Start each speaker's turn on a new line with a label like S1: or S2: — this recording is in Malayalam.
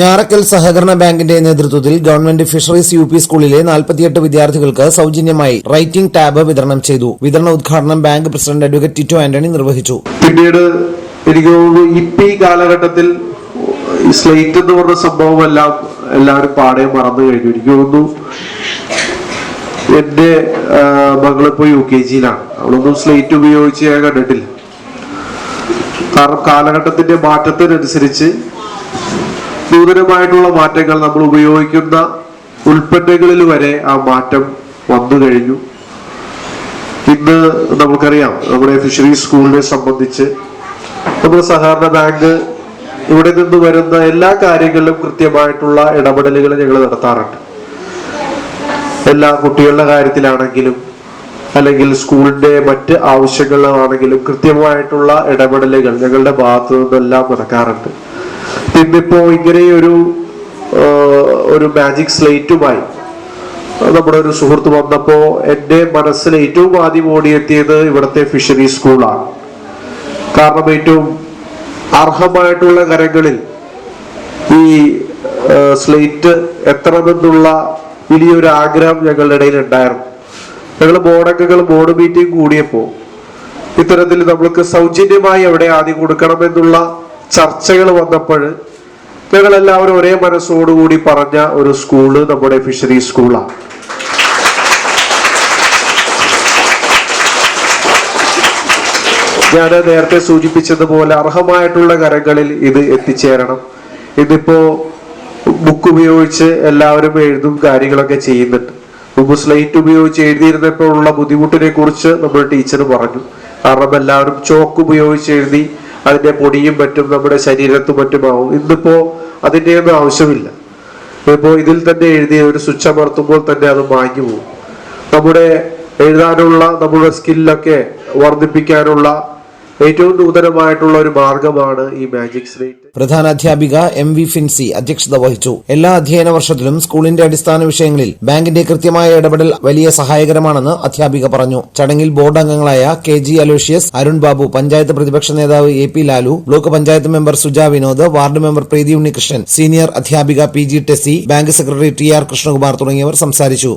S1: ഞാറക്കൽ സഹകരണ ബാങ്കിന്റെ നേതൃത്വത്തിൽ ഗവൺമെന്റ് ഫിഷറീസ് യു പി സ്കൂളിലെ നാൽപ്പത്തിയെട്ട് വിദ്യാർത്ഥികൾക്ക് സൌജന്യമായി റൈറ്റിംഗ് ടാബ് വിതരണം ചെയ്തു. വിതരണ ഉദ്ഘാടനം bank president advocate Tito Antony നിർവഹിച്ചു.
S2: പിന്നീട് എനിക്ക് തോന്നുന്നു ഇപ്പൊ കാലഘട്ടത്തിൽ സ്ലേറ്റ് എന്ന് പറഞ്ഞ സംഭവം എല്ലാം എല്ലാവരും പാടെ മറന്നു കഴിഞ്ഞു. എനിക്ക് തോന്നുന്നു എന്റെ മകളിപ്പോ യു കെ ജിയിലാണ്. അവളൊന്നും സ്ലേറ്റ് ഉപയോഗിച്ച് ഞാൻ കണ്ടിട്ടില്ല. കാരണം കാലഘട്ടത്തിന്റെ മാറ്റത്തിനനുസരിച്ച് നൂതനമായിട്ടുള്ള മാറ്റങ്ങൾ നമ്മൾ ഉപയോഗിക്കുന്ന ഉൽപ്പന്നങ്ങളിൽ വരെ ആ മാറ്റം വന്നു കഴിഞ്ഞു. ഇന്ന് നമുക്കറിയാം നമ്മുടെ ഫിഷറീസ് സ്കൂളിനെ സംബന്ധിച്ച് നമ്മുടെ സഹകരണ ബാങ്ക് ഇവിടെ നിന്ന് വരുന്ന എല്ലാ കാര്യങ്ങളിലും കൃത്യമായിട്ടുള്ള ഇടപെടലുകൾ ഞങ്ങൾ നടത്താറുണ്ട്. എല്ലാ കുട്ടികളുടെ കാര്യത്തിലാണെങ്കിലും അല്ലെങ്കിൽ സ്കൂളിന്റെ മറ്റ് ആവശ്യങ്ങളിലാണെങ്കിലും കൃത്യമായിട്ടുള്ള ഇടപെടലുകൾ ഞങ്ങളുടെ ഭാഗത്തു നിന്നെല്ലാം നടക്കാറുണ്ട്. ഇന്നിപ്പോ ഇങ്ങനെ ഒരു ഒരു മാജിക് സ്ലേറ്റുമായി നമ്മുടെ ഒരു സുഹൃത്ത് വന്നപ്പോ എന്റെ മനസ്സിൽ ഏറ്റവും ആദ്യം ഓടിയെത്തിയത് ഇവിടുത്തെ ഫിഷറി സ്കൂളാണ് കാരണം ഏറ്റവും അർഹമായിട്ടുള്ള കരങ്ങളിൽ ഈ സ്ലേറ്റ് എത്തണമെന്നുള്ള വലിയൊരു ആഗ്രഹം ഞങ്ങളുടെ ഇടയിൽ ഉണ്ടായിരുന്നു. ഞങ്ങൾ ബോർഡംഗങ്ങൾ ബോർഡ് മീറ്റിംഗ് കൂടിയപ്പോ ഇത്തരത്തിൽ നമ്മൾക്ക് സൗജന്യമായി എവിടെ ആദ്യം കൊടുക്കണമെന്നുള്ള ചർച്ചകൾ വന്നപ്പോൾ ഞങ്ങൾ എല്ലാവരും ഒരേ മനസ്സോടുകൂടി പറഞ്ഞ ഒരു സ്കൂൾ നമ്മുടെ ഫിഷറി സ്കൂളാണ്. ഞാൻ നേരത്തെ സൂചിപ്പിച്ചതുപോലെ അർഹമായിട്ടുള്ള കരങ്ങളിൽ ഇത് എത്തിച്ചേരണം. ഇതിപ്പോ ബുക്ക് ഉപയോഗിച്ച് എല്ലാവരും എഴുതും കാര്യങ്ങളൊക്കെ ചെയ്യുന്നുണ്ട്. മുമ്പ് സ്ലേറ്റ് ഉപയോഗിച്ച് എഴുതിയിരുന്നപ്പോഴുള്ള ബുദ്ധിമുട്ടിനെ കുറിച്ച് നമ്മൾ ടീച്ചർ പറഞ്ഞു. കാരണം എല്ലാവരും ചോക്ക് ഉപയോഗിച്ച് എഴുതി അതിന്റെ പൊടിയും മറ്റും നമ്മുടെ ശരീരത്തും മറ്റുമാവും. ഇന്നിപ്പോ അതിന്റെ ഒന്നും ആവശ്യമില്ല. ഇപ്പോ ഇതിൽ തന്നെ എഴുതി ഒരു സ്വിച്ച് അമർത്തുമ്പോൾ തന്നെ അത് മാഞ്ഞു പോകും. നമ്മുടെ എഴുതാനുള്ള നമ്മുടെ സ്കില്ലൊക്കെ വർദ്ധിപ്പിക്കാനുള്ള ഏറ്റവും നൂതനമായിട്ടുള്ള ഒരു മാർഗമാണ് ഈ മാജിക് സ്ലേറ്റ്
S1: പ്രധാന അധ്യാപിക എം വി ഫിൻസി അധ്യക്ഷത വഹിച്ചു. എല്ലാ അധ്യയന വർഷത്തിലും സ്കൂളിന്റെ അടിസ്ഥാന വിഷയങ്ങളിൽ ബാങ്കിന്റെ കൃത്യമായ ഇടപെടൽ വലിയ സഹായകരമാണെന്ന് അധ്യാപിക പറഞ്ഞു. ചടങ്ങിൽ ബോർഡ് അംഗങ്ങളായ കെ ജി അലോഷ്യസ് അരുൺ ബാബു പഞ്ചായത്ത് പ്രതിപക്ഷ നേതാവ് A P Lalu block panchayat member Suja Vinod ward member Preethi Unnikrishnan senior അധ്യാപിക P G Tessy bank secretary T R Krishnakumar തുടങ്ങിയവർ സംസാരിച്ചു.